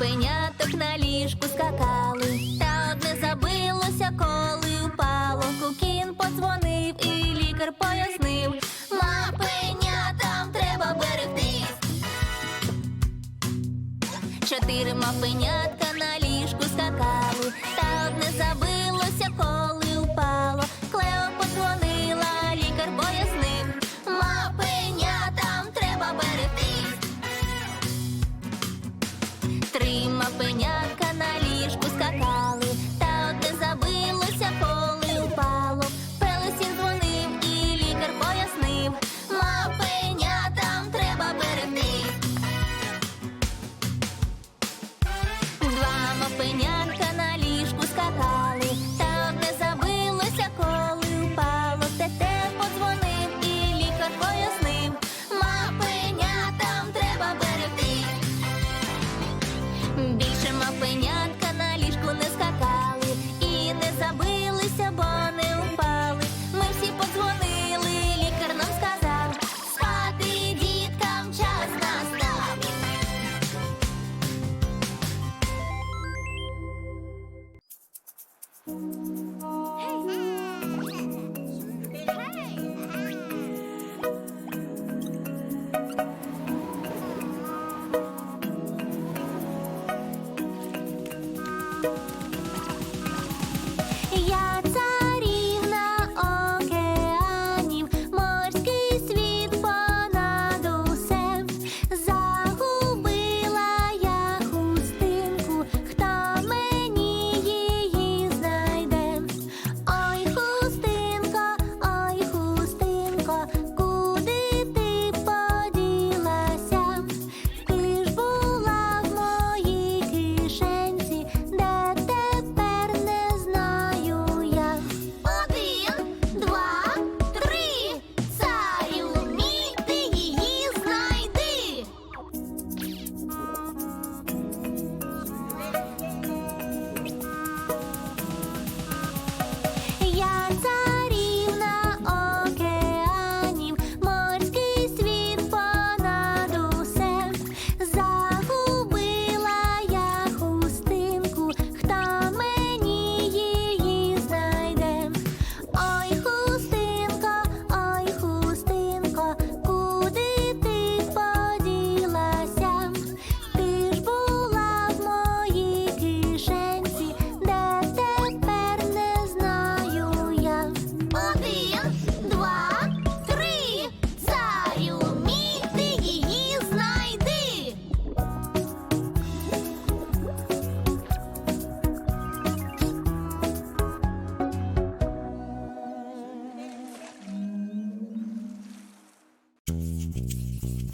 пеняток на ліжку скакали. Та одне забилося, коли впало. Кукін подзвонив і лікар пояснив. Мапенятам треба берегтись. Чотири мапенятка на ліжку скакали. Та одне забилося.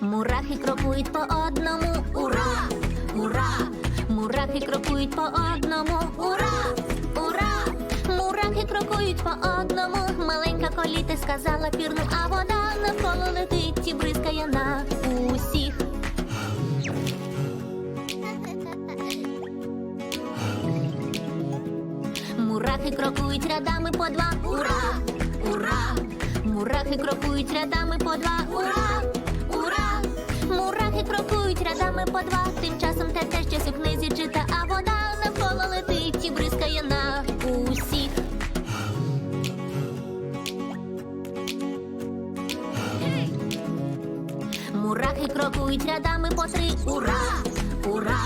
Мурахи крокують по одному. Ура! Ура! Мурахи крокують по одному. Ура! Ура! Мурахи крокують по одному. Маленька коліти сказала пірну, а вода навколо летить і бризкає на усіх. Мурахи крокують рядами по два. Ура! Ура! Мурахи крокують рядами по два. Ура! Крокують рядами по два. Тим часом те те щось у книзі чита, а вода навколо летить і бризкає на усіх. Мурахи крокують рядами по три. Ура! Ура!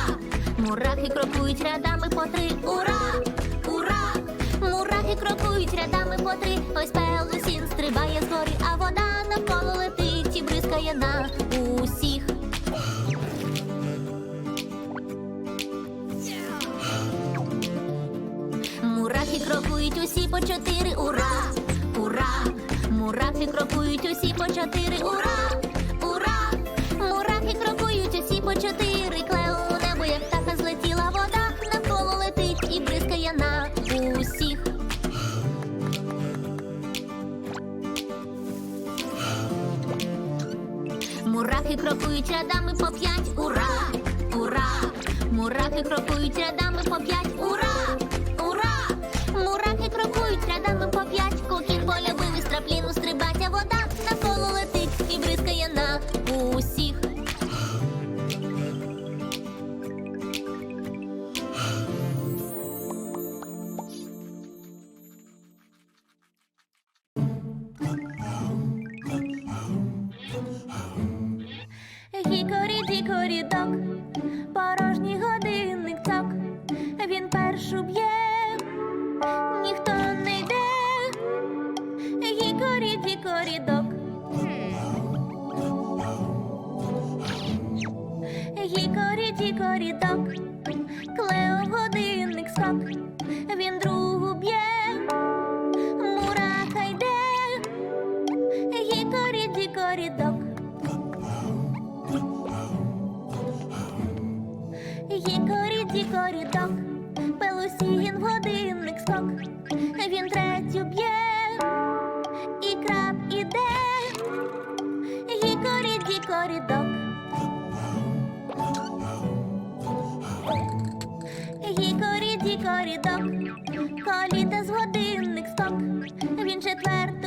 Мурахи крокують рядами по три. Ура! Ура! Мурахи крокують рядами по три. Ось пелусін стрибає згорі, а вода навколо летить і бризкає на усі по чотири. Ура! Ура! Мурахи крокують усі по чотири. Ура! Ура! Мурахи крокують усі по чотири. Клео у небо, як птаха злетіла вода, навколо летить і бризкає на усіх. Мурахи крокують рядами по п'ять. Ура! Ура! Мурахи крокують рядами Гікорі дікорі док. Гікорі дікорі док, пелусігін в годинник скок, він третю б'є, і краб іде. Гікорі дікорі док. Гікорі дікорі док, коліта з годинник скок, він четверту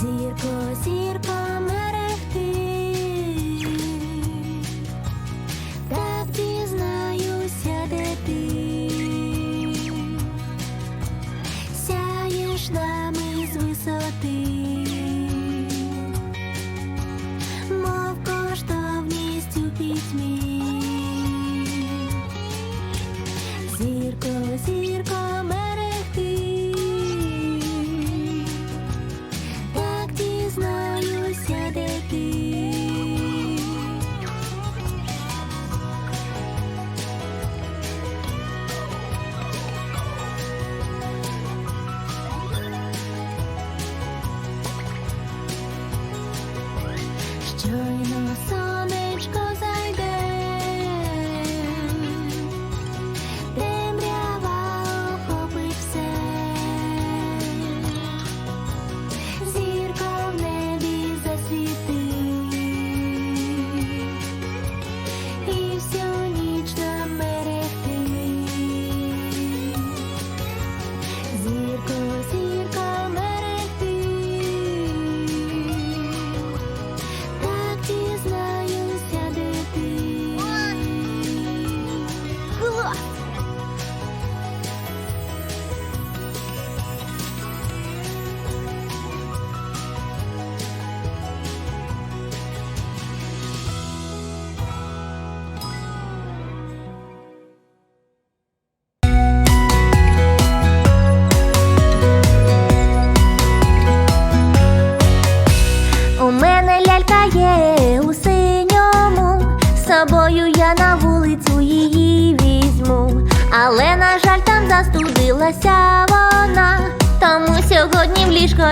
Зірко, зірко,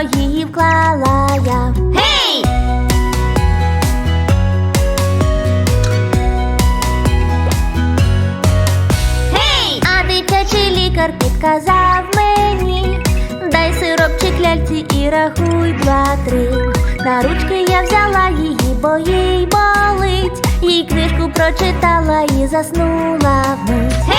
Її вклала я. Гей! Гей! А дитячий лікар підказав мені, дай сиропчик ляльці і рахуй два-три. На ручки я взяла її, бо їй болить. Їй книжку прочитала і заснула вмить.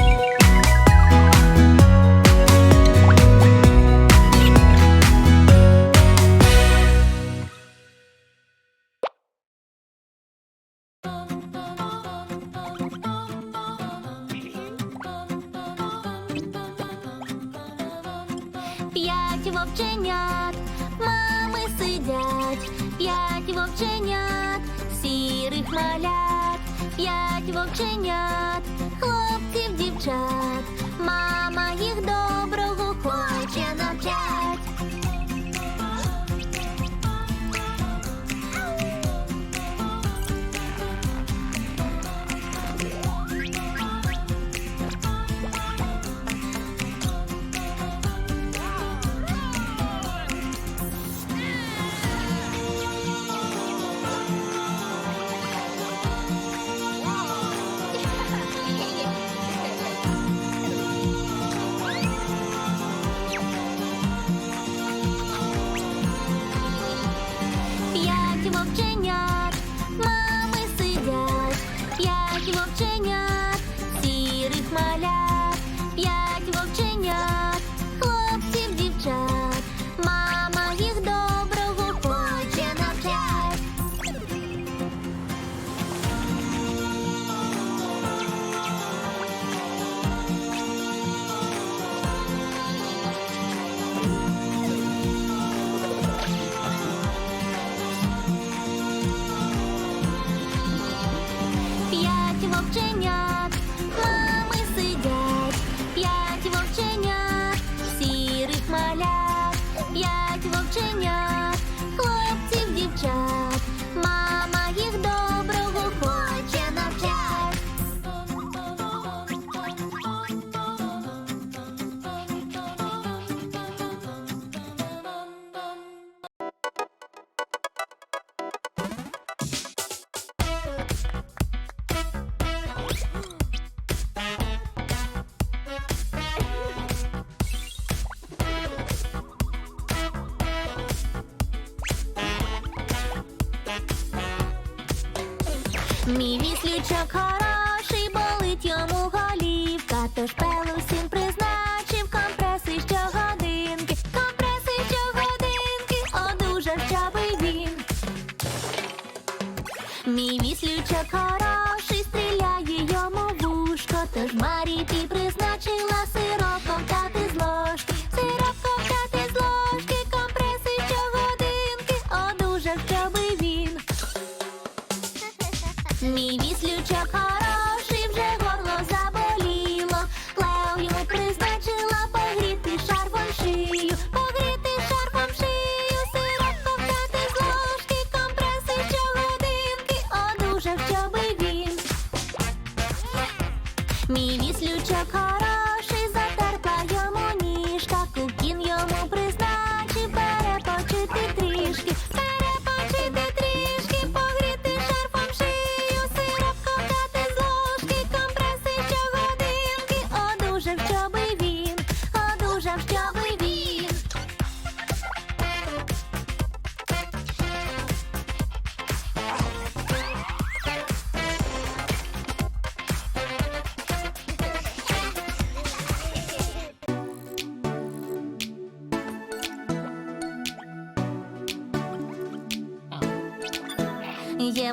Вовченят, мами сидять, п'ять вовченят, сірих малят, п'ять вовченят, хлопців, дівчат, вовченят, хлопців, дівчат, Віслючок хороший стріляє йому в ушко, тож Марі ти при.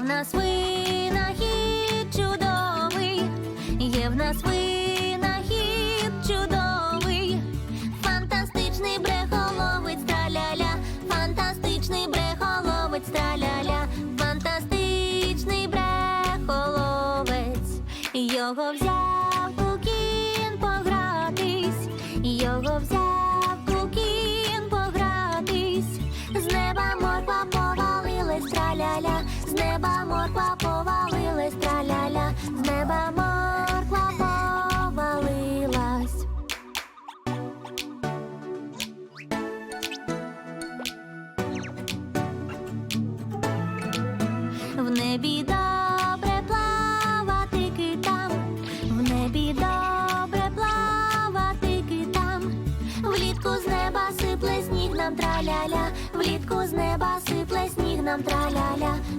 нас винахід чудовий, є в нас винахід чудовий, фантастичний брехоловець траляля, фантастичний брехоловець траляля, фантастичний брехоловець, його взяв.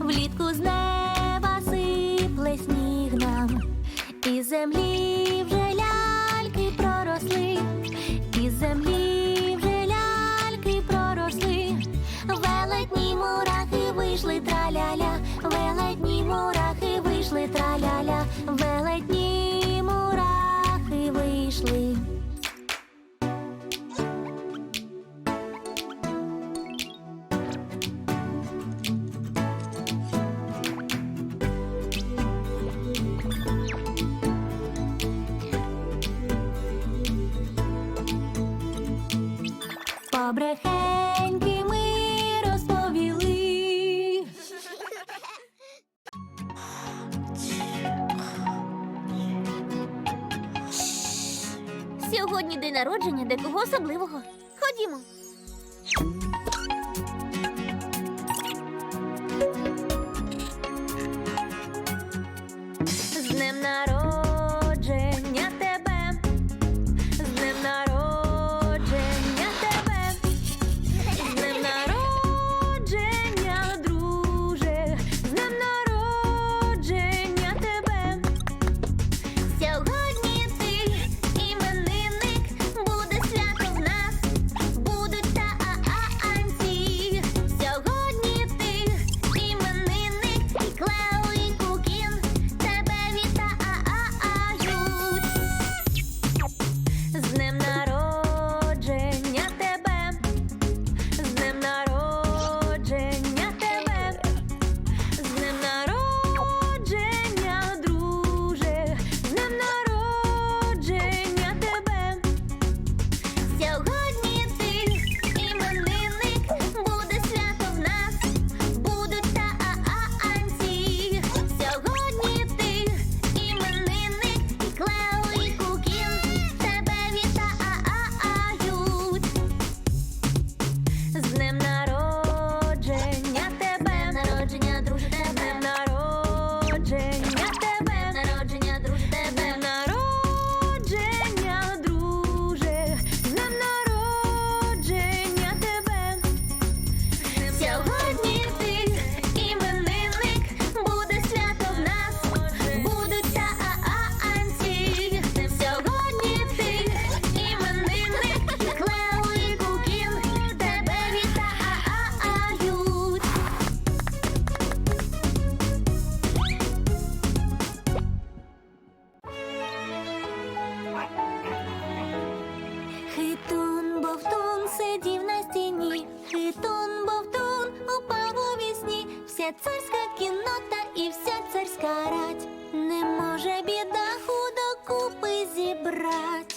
влітку з неба сипле сніг нам і землі. Царська кіннота і вся царська рать. Не може біда худо зібрать.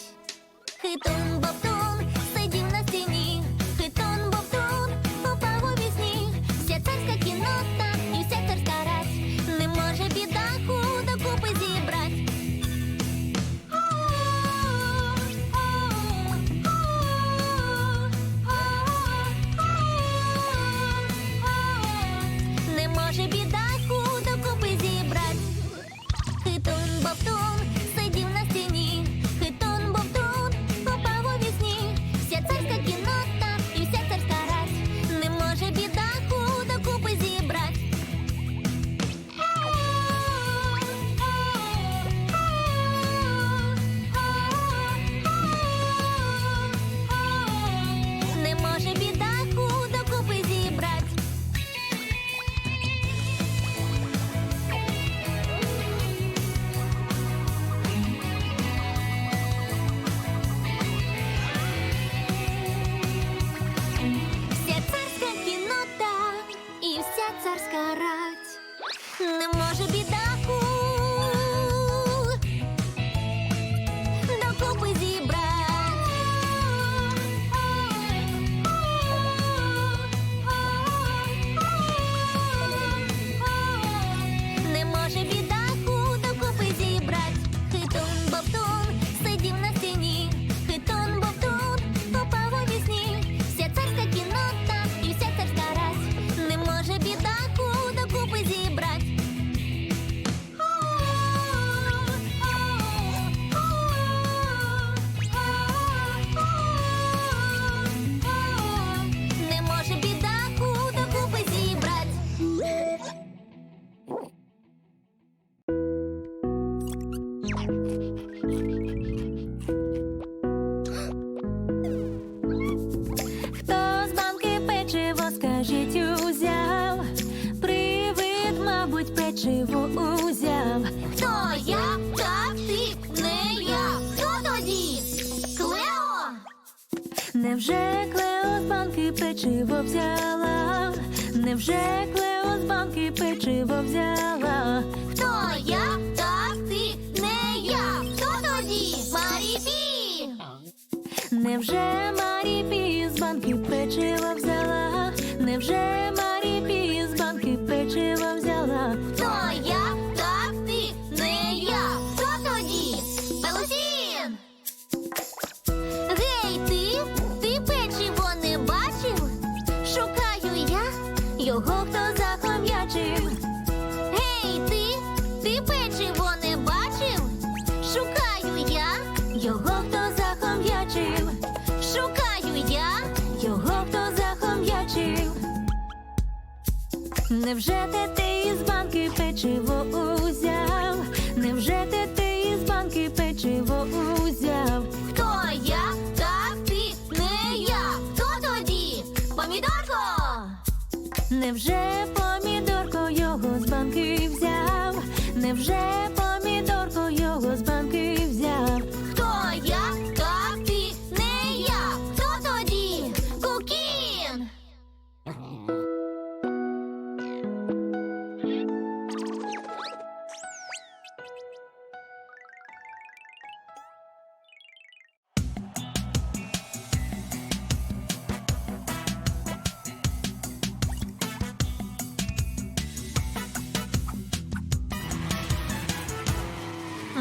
Невже Клео з банки печиво взяла? Невже Клео з банки печиво взяла? Хто я? Так ти, не я. Хто тоді? Маріпі! Невже Маріпі з банки печиво взяла? Невже Марі Невже те ти із банки печиво узяв? Невже те ти із банки печиво узяв? Хто я? Так ти, не я. Хто тоді? Помідорко! Невже помідорко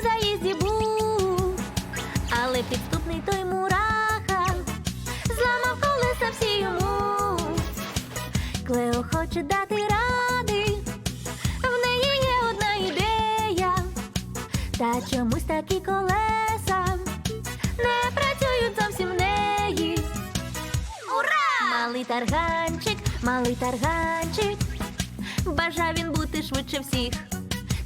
в заїзді був, але підступний той мураха зламав колеса всі йому. Клео хоче дати ради, в неї є одна ідея, та чомусь такі колеса не працюють зовсім в неї. Ура! Малий малий тарганчик, малий тарганчик. Бажав він бути швидше всіх.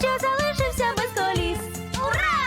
що залишився без коліс. Ура!